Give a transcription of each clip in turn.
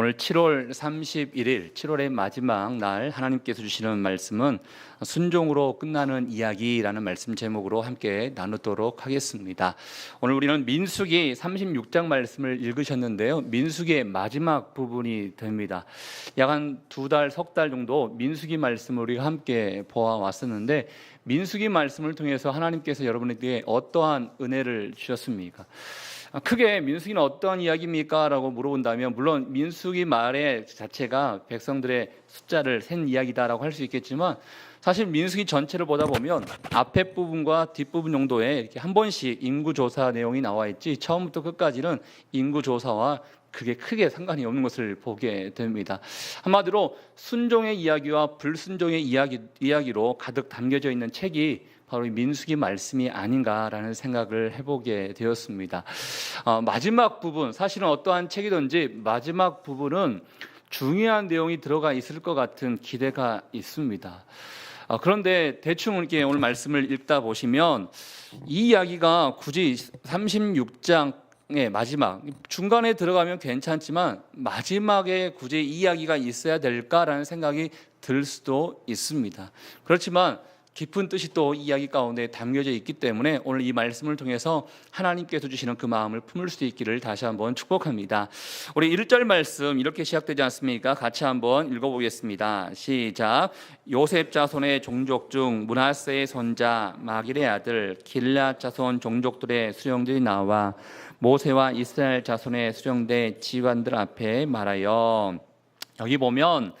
오늘 7월 31일, 7월의 마지막 날 하나님께서 주시는 말씀은 순종으로 끝나는 이야기라는 말씀 제목으로 함께 나누도록 하겠습니다. 오늘 우리는 민수기 36장 말씀을 읽으셨는데요. 민수기의 마지막 부분이 됩니다. 약 한 두 달, 석 달 정도 민수기 말씀을 우리가 함께 보아왔었는데 민수기 말씀을 통해서 하나님께서 여러분에게 어떠한 은혜를 주셨습니까? 아, 크게 민수기는 어떤 이야기입니까? 라고 물어본다면 물론 민수기 말의 자체가 백성들의 숫자를 센 이야기다라고 할 수 있겠지만 사실 민수기 전체를 보다 보면 앞에 부분과 뒷부분 정도에 이렇게 한 번씩 인구 조사 내용이 나와 있지 처음부터 끝까지는 인구 조사와 그게 크게 상관이 없는 것을 보게 됩니다. 한마디로 순종의 이야기와 불순종의 이야기, 이야기로 가득 담겨져 있는 책이 바로 이 민수기 말씀이 아닌가라는 생각을 해보게 되었습니다. 어, 마지막 부분, 사실은 어떠한 책이든지 마지막 부분은 중요한 내용이 들어가 있을 것 같은 기대가 있습니다. 어, 그런데 대충 이렇게 오늘 말씀을 읽다 보시면 이 이야기가 굳이 36장의 마지막 중간에 들어가면 괜찮지만 마지막에 굳이 이 이야기가 있어야 될까라는 생각이 들 수도 있습니다. 그렇지만 깊은 뜻이 또 이야기 가운데 담겨져 있기 때문에 오늘 이 말씀을 통해서 하나님께서 주시는 그 마음을 품을 수 있기를 다시 한번 축복합니다. 우리 1절 말씀 이렇게 시작되지 않습니까? 같이 한번 읽어보겠습니다. 시작. 요셉 자손의 종족 중 문하세의 손자 마길의 아들 길라 자손 종족들의 수령들이 나와 모세와 이스라엘 자손의 수령대 지관들 앞에 말하여 여기 보면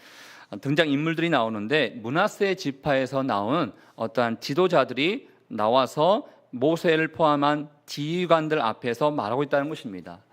등장 인물들이 나오는데 문하세 지파에서 나온 어떠한 지도자들이 나와서 모세를 포함한 지휘관들 앞에서 말하고 있다는 것입니다.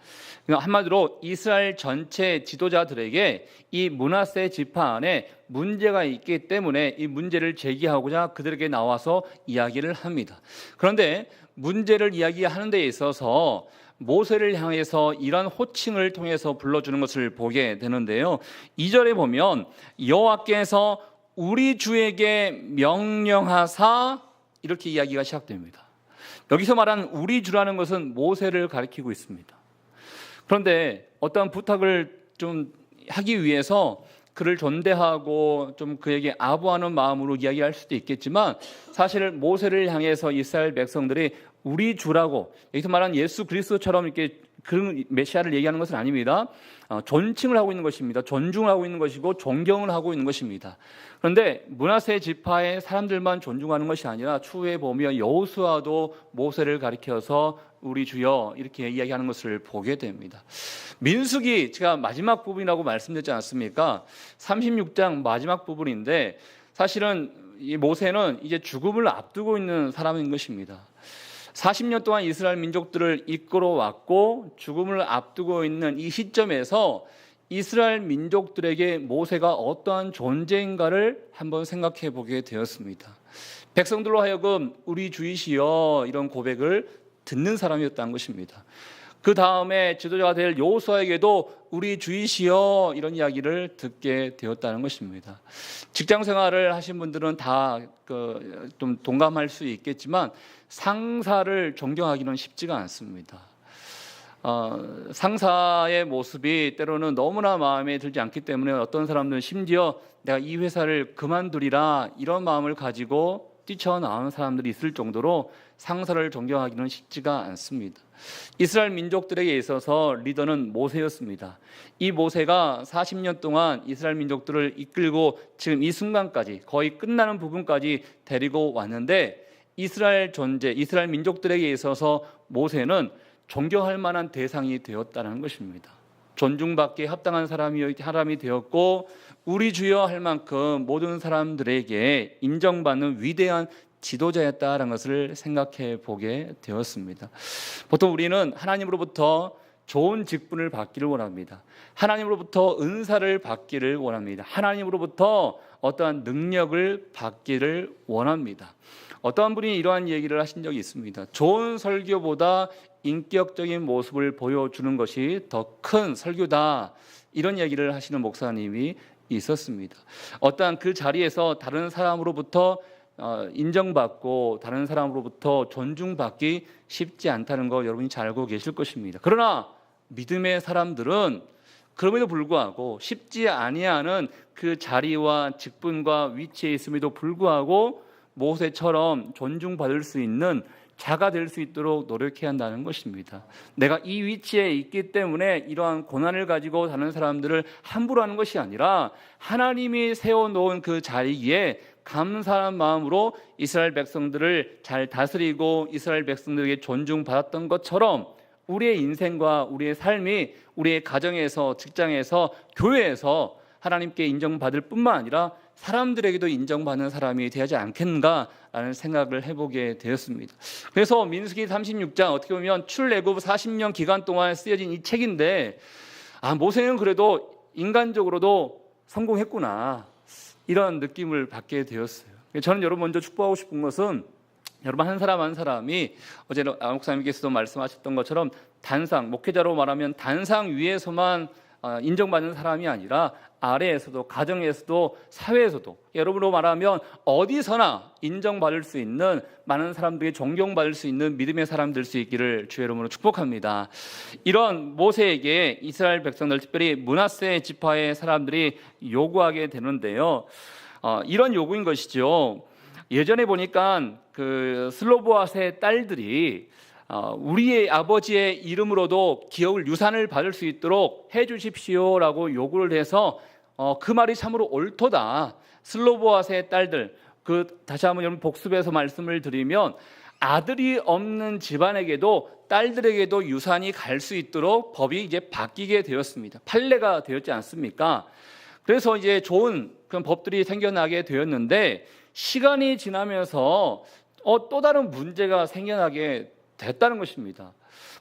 그러니까 한마디로 이스라엘 전체 지도자들에게 이 문하세 지파 안에 문제가 있기 때문에 이 문제를 제기하고자 그들에게 나와서 이야기를 합니다. 그런데 문제를 이야기하는 데 있어서 모세를 향해서 이런 호칭을 통해서 불러주는 것을 보게 되는데요. 2절에 보면 여호와께서 우리 주에게 명령하사 이렇게 이야기가 시작됩니다. 여기서 말하는 우리 주라는 것은 모세를 가리키고 있습니다. 그런데 어떤 부탁을 좀 하기 위해서 그를 존대하고 좀 그에게 아부하는 마음으로 이야기할 수도 있겠지만 사실 모세를 향해서 이스라엘 백성들이 우리 주라고 여기서 말하는 예수 그리스도처럼 이렇게 그런 메시아를 얘기하는 것은 아닙니다. 어, 존칭을 하고 있는 것입니다. 존중을 하고 있는 것이고 존경을 하고 있는 것입니다. 그런데 문하세 지파의 사람들만 존중하는 것이 아니라 추후에 보면 여호수아도 모세를 가리켜서 우리 주여 이렇게 이야기하는 것을 보게 됩니다. 민수기 제가 마지막 부분이라고 말씀드렸지 않습니까? 36장 마지막 부분인데 사실은 이 모세는 이제 죽음을 앞두고 있는 사람인 것입니다. 40년 동안 이스라엘 민족들을 이끌어 왔고 죽음을 앞두고 있는 이 시점에서 이스라엘 민족들에게 모세가 어떠한 존재인가를 한번 생각해 보게 되었습니다. 백성들로 하여금 우리 주이시여 이런 고백을 듣는 사람이었다는 것입니다. 그 다음에 지도자가 될 여호수아에게도 우리 주이시여 이런 이야기를 듣게 되었다는 것입니다. 직장 생활을 하신 분들은 다그좀 동감할 수 있겠지만 상사를 존경하기는 쉽지가 않습니다. 어, 상사의 모습이 때로는 너무나 마음에 들지 않기 때문에 어떤 사람들은 심지어 내가 이 회사를 그만두리라 이런 마음을 가지고 뛰쳐나오는 사람들이 있을 정도로 상사를 존경하기는 쉽지가 않습니다. 이스라엘 민족들에게 있어서 리더는 모세였습니다. 이 모세가 40년 동안 이스라엘 민족들을 이끌고 지금 이 순간까지 거의 끝나는 부분까지 데리고 왔는데 이스라엘 존재, 이스라엘 민족들에게 있어서 모세는 존경할 만한 대상이 되었다는 것입니다. 존중받기에 합당한 사람이 사람이 되었고 우리 주여 할 만큼 모든 사람들에게 인정받는 위대한 지도자였다라는 것을 생각해 보게 되었습니다. 보통 우리는 하나님으로부터 좋은 직분을 받기를 원합니다. 하나님으로부터 은사를 받기를 원합니다. 하나님으로부터 어떠한 능력을 받기를 원합니다. 어떠한 분이 이러한 얘기를 하신 적이 있습니다. 좋은 설교보다 인격적인 모습을 보여주는 것이 더 큰 설교다. 이런 얘기를 하시는 목사님이 있었습니다. 어떠한 그 자리에서 다른 사람으로부터 어, 인정받고 다른 사람으로부터 존중받기 쉽지 않다는 거 여러분이 잘 알고 계실 것입니다. 그러나 믿음의 사람들은 그럼에도 불구하고 쉽지 아니하는 그 자리와 직분과 위치에 있음에도 불구하고 모세처럼 존중받을 수 있는 자가 될 수 있도록 노력해야 한다는 것입니다. 내가 이 위치에 있기 때문에 이러한 고난을 가지고 사는 사람들을 함부로 하는 것이 아니라 하나님이 세워놓은 그 자리에 감사한 마음으로 이스라엘 백성들을 잘 다스리고 이스라엘 백성들에게 존중받았던 것처럼 우리의 인생과 우리의 삶이 우리의 가정에서 직장에서 교회에서 하나님께 인정받을 뿐만 아니라 사람들에게도 인정받는 사람이 되지 않겠는가라는 생각을 해보게 되었습니다. 그래서 민수기 36장 어떻게 보면 출애굽 40년 기간 동안 쓰여진 이 책인데 아 모세는 그래도 인간적으로도 성공했구나 이런 느낌을 받게 되었어요. 저는 여러분 먼저 축복하고 싶은 것은 여러분 한 사람 한 사람이 어제 목사님께서도 말씀하셨던 것처럼 단상 목회자로 말하면 단상 위에서만 어, 인정받는 사람이 아니라 아래에서도 가정에서도 사회에서도 여러분으로 말하면 어디서나 인정받을 수 있는 많은 사람들이 존경받을 수 있는 믿음의 사람 될 수 있기를 주의 이름으로 축복합니다. 이런 모세에게 이스라엘 백성들 특별히 문하세 지파의 사람들이 요구하게 되는데요. 어, 이런 요구인 것이죠. 예전에 보니까 그 슬로보아스의 딸들이 어, 우리의 아버지의 이름으로도 기업을 유산을 받을 수 있도록 해 주십시오라고 요구를 해서 어, 그 말이 참으로 옳도다. 슬로보아스의 딸들 그 다시 한번 여러분 복습해서 말씀을 드리면 아들이 없는 집안에게도 딸들에게도 유산이 갈 수 있도록 법이 이제 바뀌게 되었습니다. 판례가 되었지 않습니까? 그래서 이제 좋은 그런 법들이 생겨나게 되었는데 시간이 지나면서 어, 또 다른 문제가 생겨나게 됐다는 것입니다.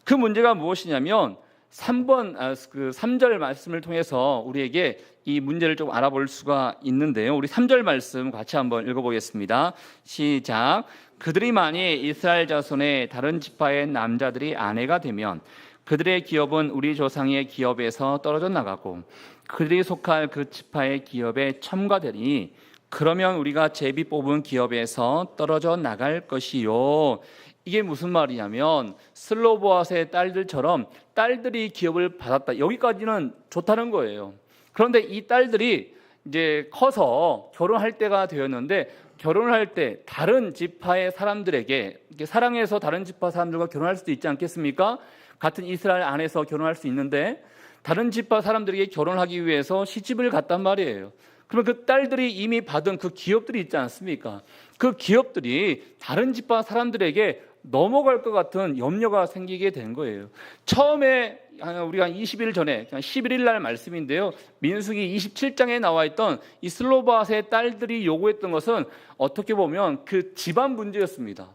그 문제가 무엇이냐면 3번 아, 그 3절 말씀을 통해서 우리에게 이 문제를 좀 알아볼 수가 있는데요. 우리 3절 말씀 같이 한번 읽어 보겠습니다. 시작. 그들이 만일 이스라엘 자손의 다른 지파의 남자들이 아내가 되면 그들의 기업은 우리 조상의 기업에서 떨어져 나가고 그들이 속할 그 지파의 기업에 첨가되니 그러면 우리가 제비 뽑은 기업에서 떨어져 나갈 것이요. 이게 무슨 말이냐면 슬로보아스의 딸들처럼 딸들이 기업을 받았다. 여기까지는 좋다는 거예요. 그런데 이 딸들이 이제 커서 결혼할 때가 되었는데 결혼을 할때 다른 지파의 사람들에게 사랑해서 다른 지파 사람들과 결혼할 수도 있지 않겠습니까? 같은 이스라엘 안에서 결혼할 수 있는데 다른 지파 사람들에게 결혼하기 위해서 시집을 갔단 말이에요. 그러면 그 딸들이 이미 받은 그 기업들이 있지 않습니까? 그 기업들이 다른 집파 사람들에게 넘어갈 것 같은 염려가 생기게 된 거예요. 처음에 우리가 20일 전에 11일 날 말씀인데요. 민수기 27장에 나와 있던 이 슬로바스의 딸들이 요구했던 것은 어떻게 보면 그 집안 문제였습니다.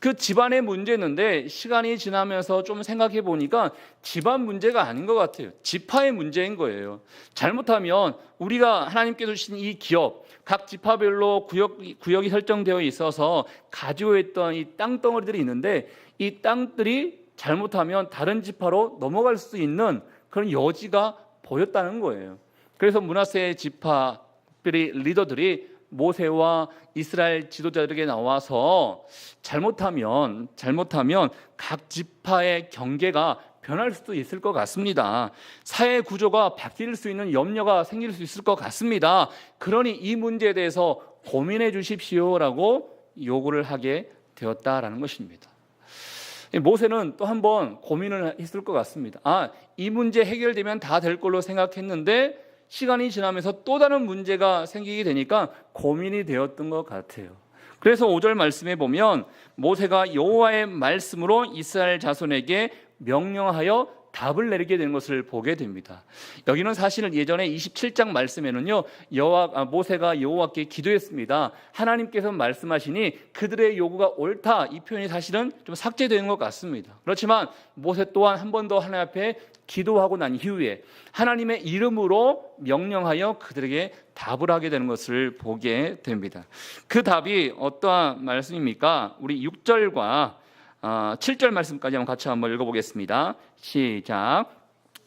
그 집안의 문제였는데 시간이 지나면서 좀 생각해 보니까 집안 문제가 아닌 것 같아요. 지파의 문제인 거예요. 잘못하면 우리가 하나님께서 주신 이 기업, 각 지파별로 구역, 구역이 설정되어 있어서 가지고 있던 이 땅덩어리들이 있는데 이 땅들이 잘못하면 다른 지파로 넘어갈 수 있는 그런 여지가 보였다는 거예요. 그래서 문하세 지파들이 리더들이 모세와 이스라엘 지도자들에게 나와서 잘못하면 잘못하면 각 지파의 경계가 변할 수도 있을 것 같습니다. 사회 구조가 바뀔 수 있는 염려가 생길 수 있을 것 같습니다. 그러니 이 문제에 대해서 고민해 주십시오라고 요구를 하게 되었다라는 것입니다. 모세는 또 한 번 고민을 했을 것 같습니다. 아, 이 문제 해결되면 다 될 걸로 생각했는데 시간이 지나면서 또 다른 문제가 생기게 되니까 고민이 되었던 것 같아요. 그래서 5절 말씀에 보면 모세가 여호와의 말씀으로 이스라엘 자손에게 명령하여 답을 내리게 된 것을 보게 됩니다. 여기는 사실은 예전에 27장 말씀에는요 여호와 아, 모세가 여호와께 기도했습니다. 하나님께서 말씀하시니 그들의 요구가 옳다 이 표현이 사실은 좀 삭제되는 것 같습니다. 그렇지만 모세 또한 한 번 더 하나님 앞에 기도하고 난 이후에 하나님의 이름으로 명령하여 그들에게 답을 하게 되는 것을 보게 됩니다. 그 답이 어떠한 말씀입니까? 우리 6절과 7절 아, 말씀까지 한번 같이 한번 읽어보겠습니다. 시작.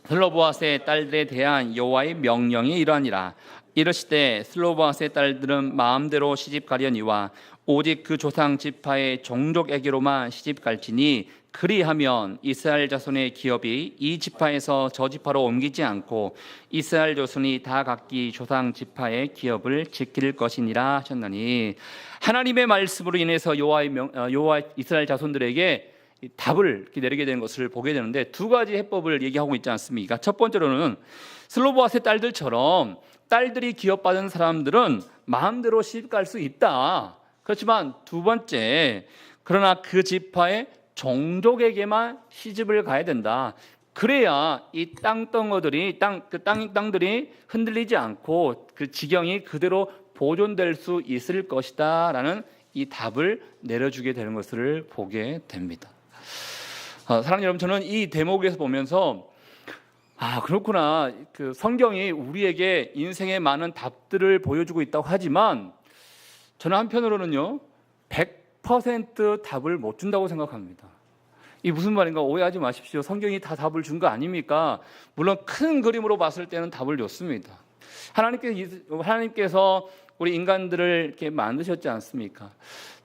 슬로보아스의 딸들에 대한 여호와의 명령이 이러하니라 이르시되 슬로보아스의 딸들은 마음대로 시집 가려니와 오직 그 조상 지파의 종족에게로만 시집 갈지니 그리하면 이스라엘 자손의 기업이 이 지파에서 저 지파로 옮기지 않고 이스라엘 자손이 다 각기 조상 지파의 기업을 지킬 것이니라 하셨나니 하나님의 말씀으로 인해서 여호와의 명, 어, 여호와 이스라엘 자손들에게 이 답을 내리게 되는 것을 보게 되는데 두 가지 해법을 얘기하고 있지 않습니까? 첫 번째로는 슬로보아스의 딸들처럼 딸들이 기업받은 사람들은 마음대로 시집 갈 수 있다. 그렇지만 두 번째 그러나 그 지파의 종족에게만 시집을 가야 된다. 그래야 이 땅덩어들이 땅 그 땅 땅들이 흔들리지 않고 그 지경이 그대로 보존될 수 있을 것이다라는 이 답을 내려주게 되는 것을 보게 됩니다. 아, 사랑하는 여러분, 저는 이 대목에서 보면서 아 그렇구나. 그 성경이 우리에게 인생의 많은 답들을 보여주고 있다고 하지만 저는 한편으로는요 100% 답을 못 준다고 생각합니다. 이 무슨 말인가 오해하지 마십시오. 성경이 다 답을 준 거 아닙니까? 물론 큰 그림으로 봤을 때는 답을 줬습니다. 하나님께서 하나님께서 우리 인간들을 이렇게 만드셨지 않습니까?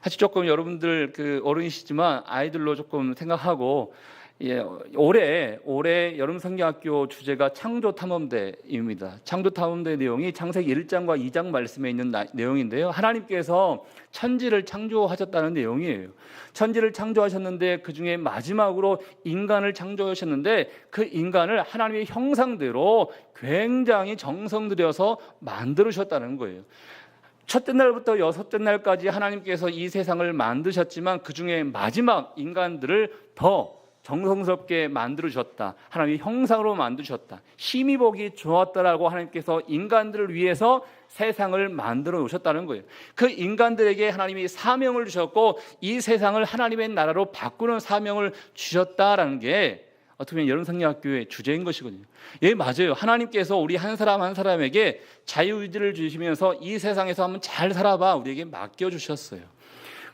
사실 조금 여러분들 그 어른이시지만 아이들로 조금 생각하고 예, 올해 올해 여름 성경학교 주제가 창조 탐험대입니다. 창조 탐험대 내용이 창세기 1장과 2장 말씀에 있는 나, 내용인데요. 하나님께서 천지를 창조하셨다는 내용이에요. 천지를 창조하셨는데 그 중에 마지막으로 인간을 창조하셨는데 그 인간을 하나님의 형상대로 굉장히 정성 들여서 만들으셨다는 거예요. 첫째 날부터 여섯째 날까지 하나님께서 이 세상을 만드셨지만 그 중에 마지막 인간들을 더 정성스럽게 만들어주셨다. 하나님의 형상으로 만드셨다. 심히 보기 좋았다라고 하나님께서 인간들을 위해서 세상을 만들어 놓으셨다는 거예요. 그 인간들에게 하나님이 사명을 주셨고 이 세상을 하나님의 나라로 바꾸는 사명을 주셨다라는 게 어떻게 보면 여름성경학교의 주제인 것이거든요. 예, 맞아요. 하나님께서 우리 한 사람 한 사람에게 자유의지를 주시면서 이 세상에서 한번 잘 살아봐 우리에게 맡겨주셨어요.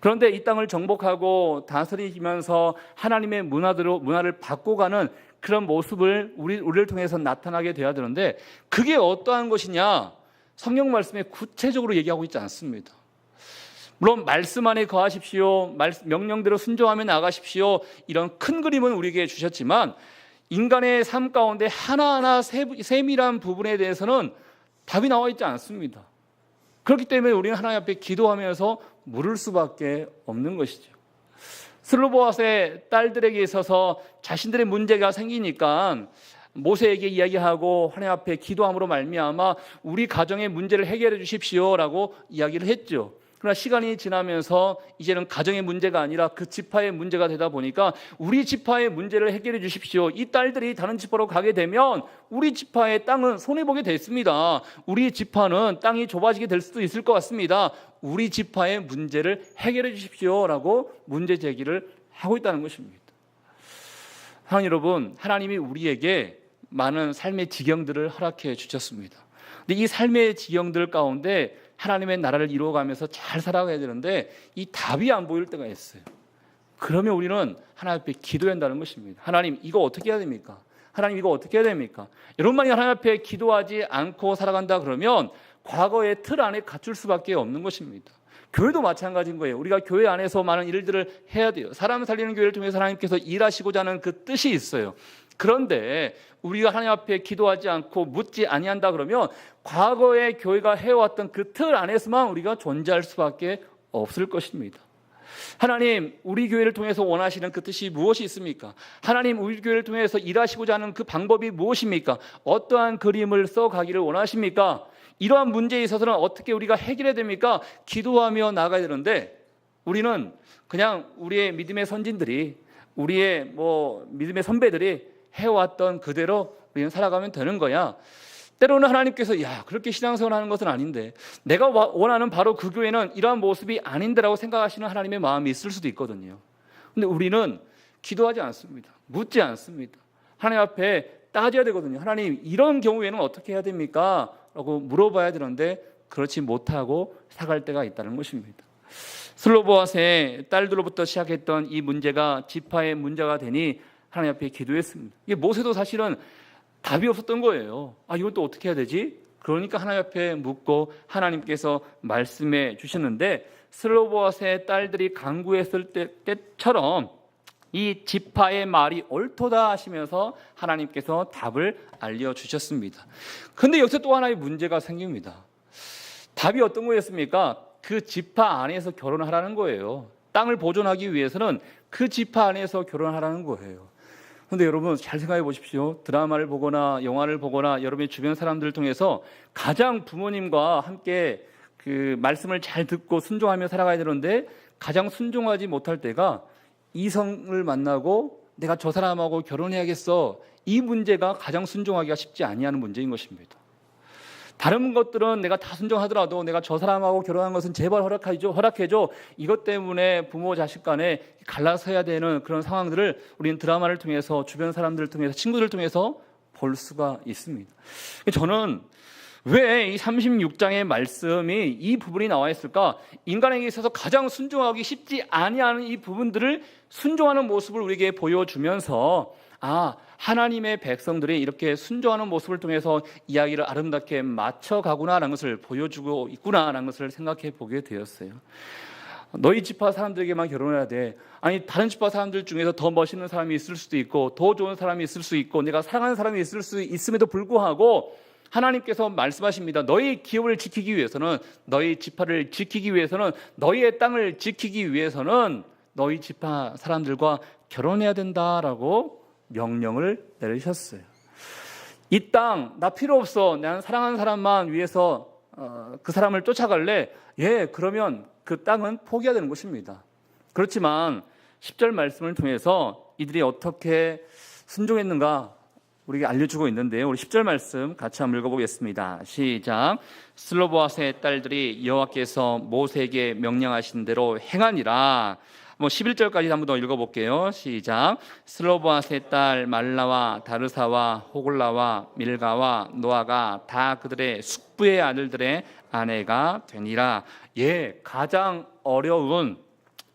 그런데 이 땅을 정복하고 다스리면서 하나님의 문화대로 문화를 바꿔가는 그런 모습을 우리 우리를 통해서 나타나게 돼야 되는데 그게 어떠한 것이냐? 성경 말씀에 구체적으로 얘기하고 있지 않습니다. 물론 말씀 안에 거하십시오. 명령대로 순종하며 나가십시오. 이런 큰 그림은 우리에게 주셨지만 인간의 삶 가운데 하나하나 세밀한 부분에 대해서는 답이 나와 있지 않습니다. 그렇기 때문에 우리는 하나님 앞에 기도하면서 물을 수밖에 없는 것이죠. 슬로보아스의 딸들에게 있어서 자신들의 문제가 생기니까 모세에게 이야기하고 하나님 앞에 기도함으로 말미암아 우리 가정의 문제를 해결해 주십시오라고 이야기를 했죠. 그러나 시간이 지나면서 이제는 가정의 문제가 아니라 그 지파의 문제가 되다 보니까 우리 지파의 문제를 해결해 주십시오. 이 딸들이 다른 지파로 가게 되면 우리 지파의 땅은 손해보게 됐습니다. 우리 지파는 땅이 좁아지게 될 수도 있을 것 같습니다. 우리 지파의 문제를 해결해 주십시오 라고 문제 제기를 하고 있다는 것입니다. 하나님 여러분, 하나님이 우리에게 많은 삶의 지경들을 허락해 주셨습니다. 근데 이 삶의 지경들 가운데 하나님의 나라를 이루어가면서 잘 살아가야 되는데 이 답이 안 보일 때가 있어요. 그러면 우리는 하나님 앞에 기도해야 한다는 것입니다. 하나님 이거 어떻게 해야 됩니까? 하나님 이거 어떻게 해야 됩니까? 여러분만이 하나님 앞에 기도하지 않고 살아간다 그러면 과거의 틀 안에 갇힐 수밖에 없는 것입니다. 교회도 마찬가지인 거예요. 우리가 교회 안에서 많은 일들을 해야 돼요. 사람 살리는 교회를 통해서 하나님께서 일하시고자 하는 그 뜻이 있어요. 그런데 우리가 하나님 앞에 기도하지 않고 묻지 아니한다 그러면 과거에 교회가 해왔던 그 틀 안에서만 우리가 존재할 수밖에 없을 것입니다. 하나님, 우리 교회를 통해서 원하시는 그 뜻이 무엇이 있습니까? 하나님, 우리 교회를 통해서 일하시고자 하는 그 방법이 무엇입니까? 어떠한 그림을 써 가기를 원하십니까? 이러한 문제에 있어서는 어떻게 우리가 해결해야 됩니까? 기도하며 나가야 되는데 우리는 그냥 우리의 믿음의 선진들이 우리의 뭐 믿음의 선배들이 해왔던 그대로 우리는 살아가면 되는 거야. 때로는 하나님께서 야 그렇게 신앙생활 하는 것은 아닌데 내가 원하는 바로 그 교회는 이러한 모습이 아닌데라고 생각하시는 하나님의 마음이 있을 수도 있거든요. 근데 우리는 기도하지 않습니다. 묻지 않습니다. 하나님 앞에 따져야 되거든요. 하나님 이런 경우에는 어떻게 해야 됩니까? 라고 물어봐야 되는데 그렇지 못하고 사갈 때가 있다는 것입니다. 슬로보아스의 딸들로부터 시작했던 이 문제가 지파의 문제가 되니 하나님 앞에 기도했습니다. 이게 모세도 사실은 답이 없었던 거예요. 아, 이걸 또 어떻게 해야 되지? 그러니까 하나님 앞에 묻고 하나님께서 말씀해 주셨는데 슬로보아스의 딸들이 강구했을 때, 때처럼 이 지파의 말이 옳도다 하시면서 하나님께서 답을 알려 주셨습니다. 근데 여기서 또 하나의 문제가 생깁니다. 답이 어떤 거였습니까? 그 지파 안에서 결혼하라는 거예요. 땅을 보존하기 위해서는 그 지파 안에서 결혼하라는 거예요. 근데 여러분 잘 생각해 보십시오. 드라마를 보거나 영화를 보거나 여러분의 주변 사람들을 통해서 가장 부모님과 함께 그 말씀을 잘 듣고 순종하며 살아가야 되는데 가장 순종하지 못할 때가 이성을 만나고 내가 저 사람하고 결혼해야겠어. 이 문제가 가장 순종하기가 쉽지 아니하는 문제인 것입니다. 다른 것들은 내가 다 순종하더라도 내가 저 사람하고 결혼한 것은 제발 허락해줘, 허락해줘. 이것 때문에 부모 자식 간에 갈라서야 되는 그런 상황들을 우리는 드라마를 통해서 주변 사람들을 통해서 친구들을 통해서 볼 수가 있습니다. 저는 왜 이 36장의 말씀이 이 부분이 나와 있을까? 인간에게 있어서 가장 순종하기 쉽지 아니하는 이 부분들을 순종하는 모습을 우리에게 보여주면서 아, 하나님의 백성들이 이렇게 순종하는 모습을 통해서 이야기를 아름답게 맞춰가구나라는 것을 보여주고 있구나라는 것을 생각해 보게 되었어요. 너희 지파 사람들에게만 결혼해야 돼. 아니 다른 지파 사람들 중에서 더 멋있는 사람이 있을 수도 있고 더 좋은 사람이 있을 수 있고 내가 사랑하는 사람이 있을 수 있음에도 불구하고 하나님께서 말씀하십니다. 너희 기업을 지키기 위해서는 너희 지파를 지키기 위해서는 너희의 땅을 지키기 위해서는 너희 지파 사람들과 결혼해야 된다라고 명령을 내리셨어요. 이 땅 나 필요 없어. 나는 사랑하는 사람만 위해서 어, 그 사람을 쫓아갈래. 예, 그러면 그 땅은 포기해야 되는 것입니다. 그렇지만 10절 말씀을 통해서 이들이 어떻게 순종했는가 우리에게 알려주고 있는데요. 우리 10절 말씀 같이 한번 읽어보겠습니다. 시작. 슬로보아스의 딸들이 여호와께서 모세에게 명령하신 대로 행하니라. 뭐 11절까지 한 번 더 읽어볼게요. 시작. 슬로보아스의 딸 말라와 다르사와 호글라와 밀가와 노아가 다 그들의 숙부의 아들들의 아내가 되니라. 예, 가장 어려운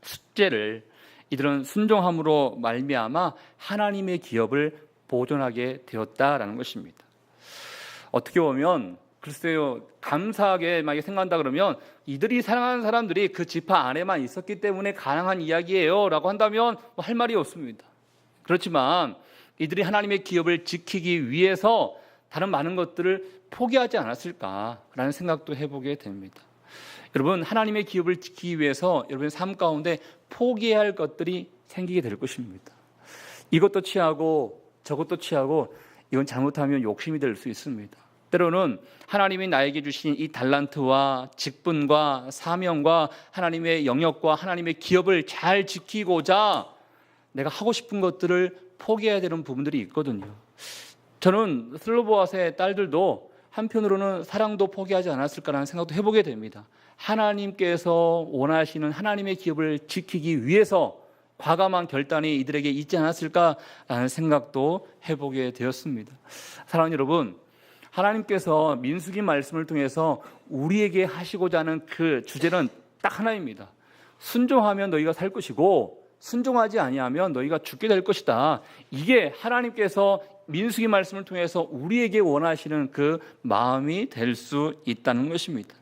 숙제를 이들은 순종함으로 말미암아 하나님의 기업을 보존하게 되었다라는 것입니다. 어떻게 보면 글쎄요 감사하게 만약 생각한다 그러면 이들이 사랑하는 사람들이 그 지파 안에만 있었기 때문에 가능한 이야기예요 라고 한다면 뭐 할 말이 없습니다. 그렇지만 이들이 하나님의 기업을 지키기 위해서 다른 많은 것들을 포기하지 않았을까라는 생각도 해보게 됩니다. 여러분 하나님의 기업을 지키기 위해서 여러분의 삶 가운데 포기해야 할 것들이 생기게 될 것입니다. 이것도 취하고 저것도 취하고 이건 잘못하면 욕심이 될 수 있습니다. 때로는 하나님이 나에게 주신 이 달란트와 직분과 사명과 하나님의 영역과 하나님의 기업을 잘 지키고자 내가 하고 싶은 것들을 포기해야 되는 부분들이 있거든요. 저는 슬로보아스의 딸들도 한편으로는 사랑도 포기하지 않았을까라는 생각도 해보게 됩니다. 하나님께서 원하시는 하나님의 기업을 지키기 위해서 과감한 결단이 이들에게 있지 않았을까라는 생각도 해보게 되었습니다. 사랑하는 여러분, 하나님께서 민수기 말씀을 통해서 우리에게 하시고자 하는 그 주제는 딱 하나입니다. 순종하면 너희가 살 것이고 순종하지 아니하면 너희가 죽게 될 것이다. 이게 하나님께서 민수기 말씀을 통해서 우리에게 원하시는 그 마음이 될 수 있다는 것입니다.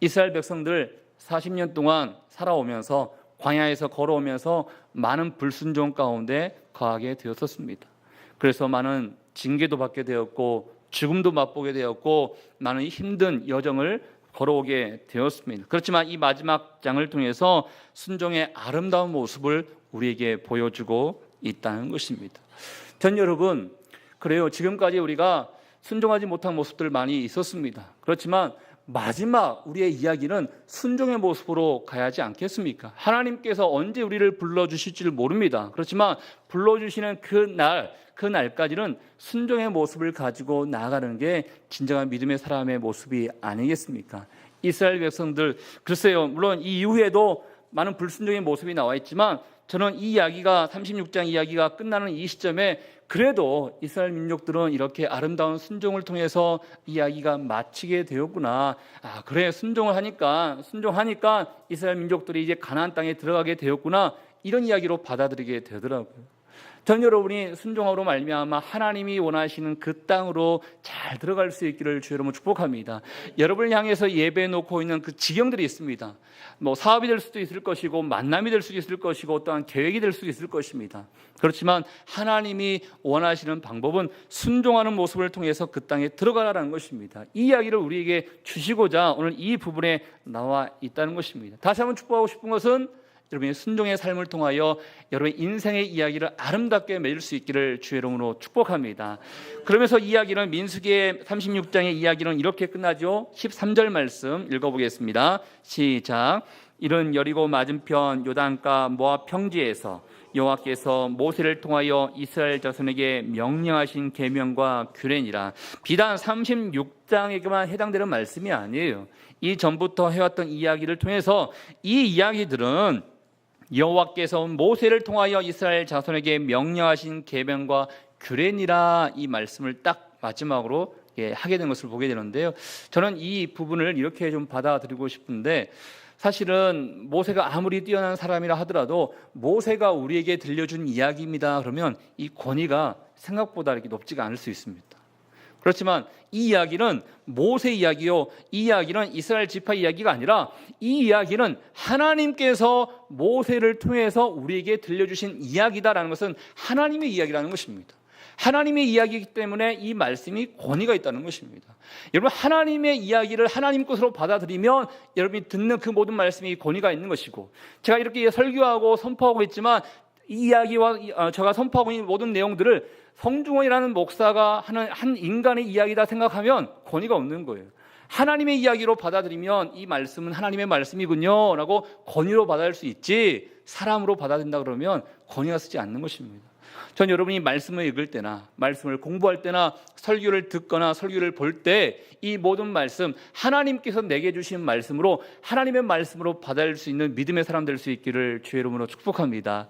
이스라엘 백성들 40년 동안 살아오면서 광야에서 걸어오면서 많은 불순종 가운데 거하게 되었었습니다. 그래서 많은 징계도 받게 되었고 죽음도 맛보게 되었고 많은 힘든 여정을 걸어오게 되었습니다. 그렇지만 이 마지막 장을 통해서 순종의 아름다운 모습을 우리에게 보여주고 있다는 것입니다. 전 여러분, 그래요. 지금까지 우리가 순종하지 못한 모습들 많이 있었습니다. 그렇지만 마지막 우리의 이야기는 순종의 모습으로 가야지 않겠습니까? 하나님께서 언제 우리를 불러주실지를 모릅니다. 그렇지만 불러주시는 그 날, 그 날까지는 순종의 모습을 가지고 나아가는 게 진정한 믿음의 사람의 모습이 아니겠습니까? 이스라엘 백성들, 글쎄요, 물론 이 이후에도 많은 불순종의 모습이 나와 있지만 저는 이 이야기가 36장 이야기가 끝나는 이 시점에 그래도 이스라엘 민족들은 이렇게 아름다운 순종을 통해서 이야기가 마치게 되었구나. 아, 그래. 순종을 하니까 순종하니까 이스라엘 민족들이 이제 가나안 땅에 들어가게 되었구나. 이런 이야기로 받아들이게 되더라고요. 전 여러분이 순종함으로 말미암아 하나님이 원하시는 그 땅으로 잘 들어갈 수 있기를 주 여러분 축복합니다. 여러분을 향해서 예배해 놓고 있는 그 지경들이 있습니다. 뭐 사업이 될 수도 있을 것이고 만남이 될 수도 있을 것이고 또한 계획이 될 수도 있을 것입니다. 그렇지만 하나님이 원하시는 방법은 순종하는 모습을 통해서 그 땅에 들어가라는 것입니다. 이 이야기를 우리에게 주시고자 오늘 이 부분에 나와 있다는 것입니다. 다시 한번 축복하고 싶은 것은 여러분의 순종의 삶을 통하여 여러분의 인생의 이야기를 아름답게 맺을 수 있기를 주의 이름으로 축복합니다. 그러면서 이야기는 민수기의 36장의 이야기는 이렇게 끝나죠. 13절 말씀 읽어보겠습니다. 시작. 이른 여리고 맞은편 요단가 모압 평지에서 여호와께서 모세를 통하여 이스라엘 자손에게 명령하신 계명과 규례니라. 비단 36장에게만 해당되는 말씀이 아니에요. 이 전부터 해왔던 이야기를 통해서 이 이야기들은 여호와께서 모세를 통하여 이스라엘 자손에게 명령하신 계명과 규례니라 이 말씀을 딱 마지막으로 예, 하게 된 것을 보게 되는데요. 저는 이 부분을 이렇게 좀 받아들이고 싶은데 사실은 모세가 아무리 뛰어난 사람이라 하더라도 모세가 우리에게 들려준 이야기입니다. 그러면 이 권위가 생각보다 이렇게 높지가 않을 수 있습니다. 그렇지만 이 이야기는 모세 이야기요. 이 이야기는 이스라엘 지파 이야기가 아니라 이 이야기는 하나님께서 모세를 통해서 우리에게 들려주신 이야기다라는 것은 하나님의 이야기라는 것입니다. 하나님의 이야기이기 때문에 이 말씀이 권위가 있다는 것입니다. 여러분 하나님의 이야기를 하나님 것으로 받아들이면 여러분이 듣는 그 모든 말씀이 권위가 있는 것이고 제가 이렇게 설교하고 선포하고 있지만 이 이야기와 어, 제가 선포하고 있는 모든 내용들을 성중원이라는 목사가 하는 한 인간의 이야기다 생각하면 권위가 없는 거예요. 하나님의 이야기로 받아들이면 이 말씀은 하나님의 말씀이군요라고 권위로 받아들일 수 있지 사람으로 받아들인다 그러면 권위가 쓰지 않는 것입니다. 전 여러분이 말씀을 읽을 때나 말씀을 공부할 때나 설교를 듣거나 설교를 볼 때 이 모든 말씀 하나님께서 내게 주신 말씀으로 하나님의 말씀으로 받아들일 수 있는 믿음의 사람 될 수 있기를 주의 이름으로 축복합니다.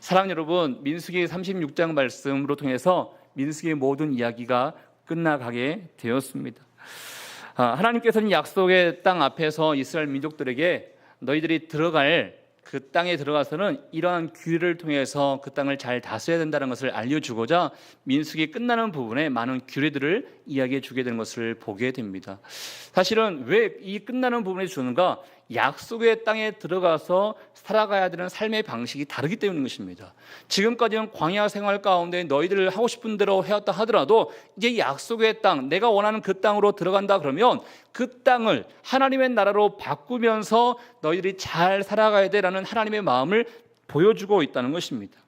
사랑 여러분 민수기 36장 말씀으로 통해서 민수기의 모든 이야기가 끝나가게 되었습니다. 아, 하나님께서는 약속의 땅 앞에서 이스라엘 민족들에게 너희들이 들어갈 그 땅에 들어가서는 이러한 규례를 통해서 그 땅을 잘 다스려야 된다는 것을 알려주고자 민숙이 끝나는 부분에 많은 규례들을 이야기해 주게 되는 것을 보게 됩니다. 사실은 왜 이 끝나는 부분에 주는가? 약속의 땅에 들어가서 살아가야 되는 삶의 방식이 다르기 때문인 것입니다. 지금까지는 광야 생활 가운데 너희들 하고 싶은 대로 해왔다 하더라도 이제 약속의 땅, 내가 원하는 그 땅으로 들어간다 그러면 그 땅을 하나님의 나라로 바꾸면서 너희들이 잘 살아가야 되라는 하나님의 마음을 보여주고 있다는 것입니다.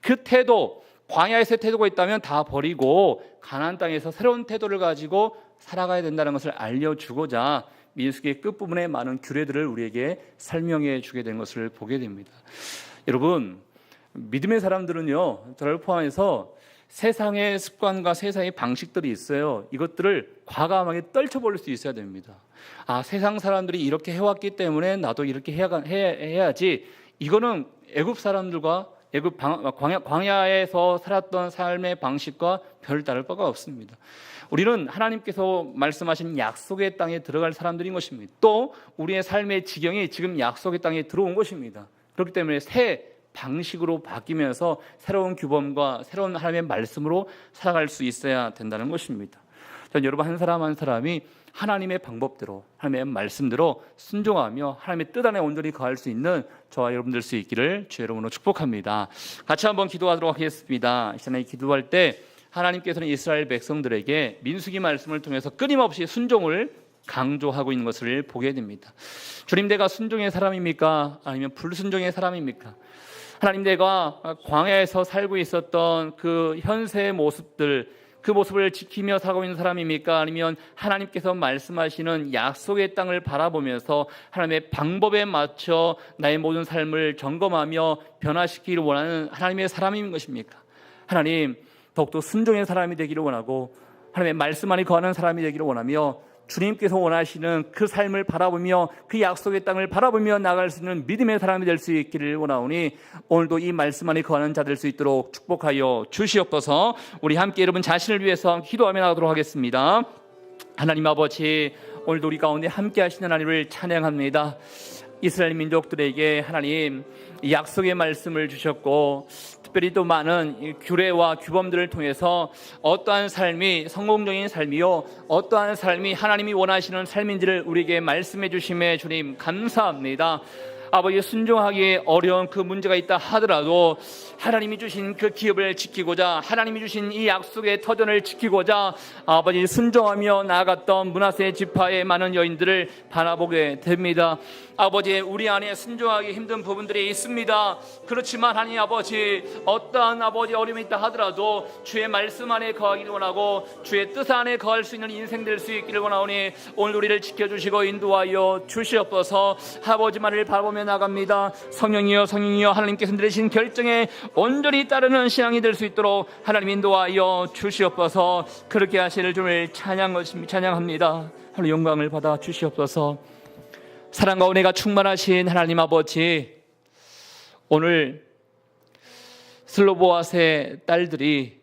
그 태도, 광야에서 태도가 있다면 다 버리고 가나안 땅에서 새로운 태도를 가지고 살아가야 된다는 것을 알려주고자 민수기의 끝부분에 많은 규례들을 우리에게 설명해 주게 된 것을 보게 됩니다. 여러분, 믿음의 사람들은요, 저를 포함해서 세상의 습관과 세상의 방식들이 있어요. 이것들을 과감하게 떨쳐버릴 수 있어야 됩니다. 아, 세상 사람들이 이렇게 해왔기 때문에 나도 이렇게 해야, 해야지. 이거는 애굽 사람들과 애굽 광야, 광야에서 살았던 삶의 방식과 별 다를 바가 없습니다. 우리는 하나님께서 말씀하신 약속의 땅에 들어갈 사람들인 것입니다. 또 우리의 삶의 지경이 지금 약속의 땅에 들어온 것입니다. 그렇기 때문에 새 방식으로 바뀌면서 새로운 규범과 새로운 하나님의 말씀으로 살아갈 수 있어야 된다는 것입니다. 전 여러분 한 사람 한 사람이 하나님의 방법대로 하나님의 말씀대로 순종하며 하나님의 뜻 안에 온전히 거할 수 있는 저와 여러분들 수 있기를 주의 이름으로 축복합니다. 같이 한번 기도하도록 하겠습니다. 이 시간에 기도할 때 하나님께서는 이스라엘 백성들에게 민수기 말씀을 통해서 끊임없이 순종을 강조하고 있는 것을 보게 됩니다. 주님 내가 순종의 사람입니까? 아니면 불순종의 사람입니까? 하나님 내가 광야에서 살고 있었던 그 현세의 모습들 그 모습을 지키며 살고 있는 사람입니까? 아니면 하나님께서 말씀하시는 약속의 땅을 바라보면서 하나님의 방법에 맞춰 나의 모든 삶을 점검하며 변화시키기를 원하는 하나님의 사람인 것입니까? 하나님 더욱더 순종의 사람이 되기를 원하고 하나님의 말씀 안에 거하는 사람이 되기를 원하며 주님께서 원하시는 그 삶을 바라보며 그 약속의 땅을 바라보며 나갈 수 있는 믿음의 사람이 될 수 있기를 원하오니 오늘도 이 말씀 안에 거하는 자 될 수 있도록 축복하여 주시옵소서. 우리 함께 여러분 자신을 위해서 기도하며 나가도록 하겠습니다. 하나님 아버지 오늘도 우리 가운데 함께 하시는 하나님을 찬양합니다. 이스라엘 민족들에게 하나님 약속의 말씀을 주셨고 특별히 또 많은 이 규례와 규범들을 통해서 어떠한 삶이 성공적인 삶이요 어떠한 삶이 하나님이 원하시는 삶인지를 우리에게 말씀해 주심에 주님 감사합니다. 아버지 순종하기에 어려운 그 문제가 있다 하더라도 하나님이 주신 그 기업을 지키고자 하나님이 주신 이 약속의 터전을 지키고자 아버지 순종하며 나아갔던 문하세 지파의 많은 여인들을 바라보게 됩니다. 아버지 우리 안에 순종하기 힘든 부분들이 있습니다. 그렇지만 하나님 아버지 어떠한 아버지 어려움이 있다 하더라도 주의 말씀 안에 거하기를 원하고 주의 뜻 안에 거할 수 있는 인생 될 수 있기를 원하오니 오늘 우리를 지켜주시고 인도하여 주시옵소서 아버지만을 바라보며 나갑니다. 성령이여 성령이여 하나님께서 내리신 결정에 온전히 따르는 신앙이 될 수 있도록 하나님 인도하여 주시옵소서 그렇게 하시는 주를 찬양 찬양합니다. 하나님 영광을 받아 주시옵소서. 사랑과 은혜가 충만하신 하나님 아버지 오늘 슬로보아스의 딸들이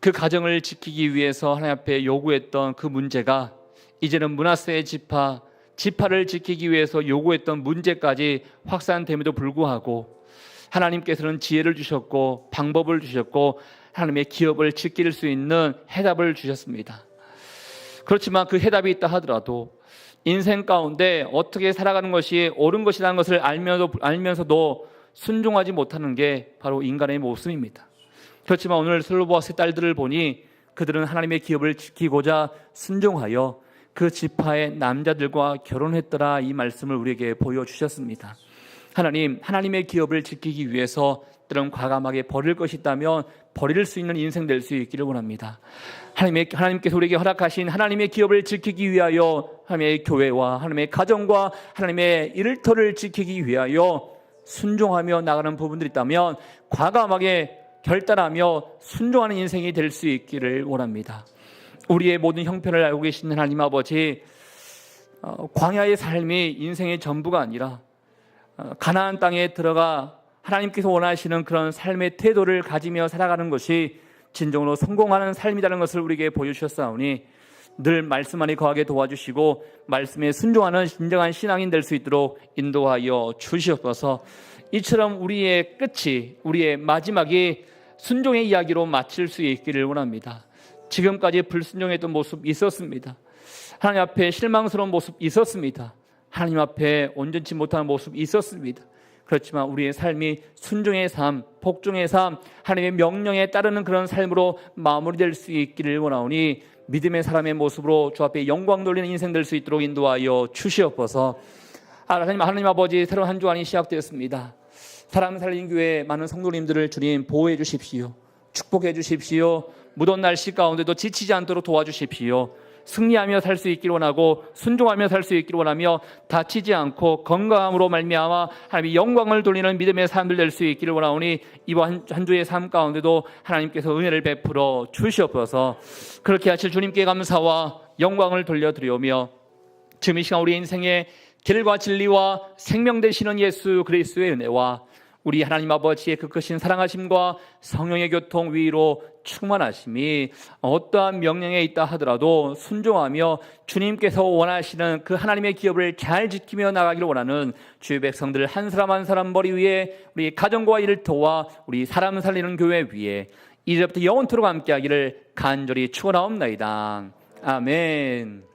그 가정을 지키기 위해서 하나님 앞에 요구했던 그 문제가 이제는 문하세의 지파 지파를 지키기 위해서 요구했던 문제까지 확산됨에도 불구하고 하나님께서는 지혜를 주셨고 방법을 주셨고 하나님의 기업을 지킬 수 있는 해답을 주셨습니다. 그렇지만 그 해답이 있다 하더라도 인생 가운데 어떻게 살아가는 것이 옳은 것이라는 것을 알면서, 알면서도 순종하지 못하는 게 바로 인간의 모습입니다. 그렇지만 오늘 슬로보아스의 딸들을 보니 그들은 하나님의 기업을 지키고자 순종하여 그 지파의 남자들과 결혼했더라 이 말씀을 우리에게 보여주셨습니다. 하나님, 하나님의 기업을 지키기 위해서 때론 과감하게 버릴 것이 있다면 버릴 수 있는 인생 될 수 있기를 원합니다. 하나님의, 하나님께서 우리에게 허락하신 하나님의 기업을 지키기 위하여 하나님의 교회와 하나님의 가정과 하나님의 일터를 지키기 위하여 순종하며 나가는 부분들이 있다면 과감하게 결단하며 순종하는 인생이 될 수 있기를 원합니다. 우리의 모든 형편을 알고 계신 하나님 아버지, 어, 광야의 삶이 인생의 전부가 아니라 어, 가나안 땅에 들어가 하나님께서 원하시는 그런 삶의 태도를 가지며 살아가는 것이 진정으로 성공하는 삶이라는 것을 우리에게 보여주셨사오니 늘 말씀 안에 거하게 도와주시고 말씀에 순종하는 진정한 신앙인 될 수 있도록 인도하여 주시옵소서. 이처럼 우리의 끝이 우리의 마지막이 순종의 이야기로 마칠 수 있기를 원합니다. 지금까지 불순종했던 모습 있었습니다. 하나님 앞에 실망스러운 모습 있었습니다. 하나님 앞에 온전치 못한 모습 있었습니다. 그렇지만 우리의 삶이 순종의 삶, 복종의 삶, 하나님의 명령에 따르는 그런 삶으로 마무리될 수 있기를 원하오니 믿음의 사람의 모습으로 주 앞에 영광 돌리는 인생 될 수 있도록 인도하여 주시옵소서. 하나님, 하나님 아버지 새로운 한 주간이 시작되었습니다. 사람 살린 교회 많은 성도님들을 주님 보호해 주십시오. 축복해 주십시오. 무더운 날씨 가운데도 지치지 않도록 도와주십시오. 승리하며 살 수 있기를 원하고 순종하며 살 수 있기를 원하며 다치지 않고 건강함으로 말미암아 하나님의 영광을 돌리는 믿음의 삶을 낼수 있기를 원하오니 이번 한 주의 삶 가운데도 하나님께서 은혜를 베풀어 주시옵소서. 그렇게 하실 주님께 감사와 영광을 돌려드리오며 지금 이 시간 우리 인생의 길과 진리와 생명 되시는 예수 그리스도의 은혜와 우리 하나님 아버지의 그 크신 사랑하심과 성령의 교통 위로 충만하심이 어떠한 명령에 있다 하더라도 순종하며 주님께서 원하시는 그 하나님의 기업을 잘 지키며 나가기를 원하는 주의 백성들 한 사람 한 사람 머리 위에 우리 가정과 일터와 우리 사람 살리는 교회 위에 이제부터 영원토록 함께하기를 간절히 축원하옵나이다. 아멘.